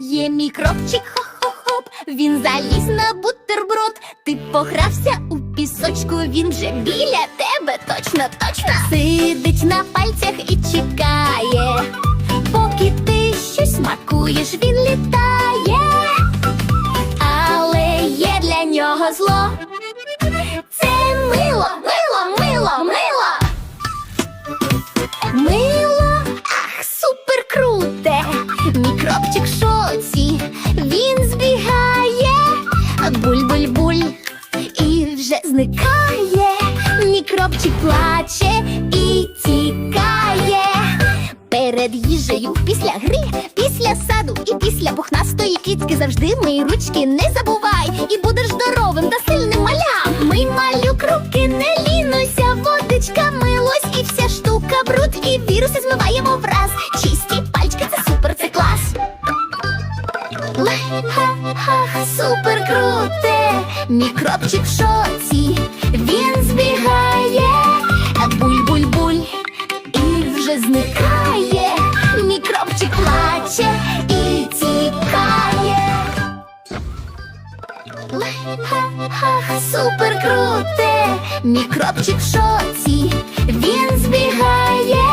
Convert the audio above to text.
Є мікробчик, хо-хо-хоп, він заліз на бутерброд. Ти погрався у пісочку, він вже біля тебе, точно, точно. Сидить на пальцях і чекає, поки ти щось смакуєш, він літає, але є для нього зло. Шоці, він збігає, буль-буль-буль і вже зникає. Мікробчик плаче і тікає. Перед їжею після гри, після саду і після пухнастої кітки завжди мий ручки не забувай, і будеш здоровим та сильним малям. Мий малюк руки, не лінуйся, водичка милось, і вся штука бруд, і віруси змиваємо враз. Чисті Ха-ха, супер круте, мікробчик в шоці, він збігає, буль-буль-буль і вже зникає, мікробчик плаче і тікає. Ха-ха, супер круте, мікробчик в шоці, він збігає,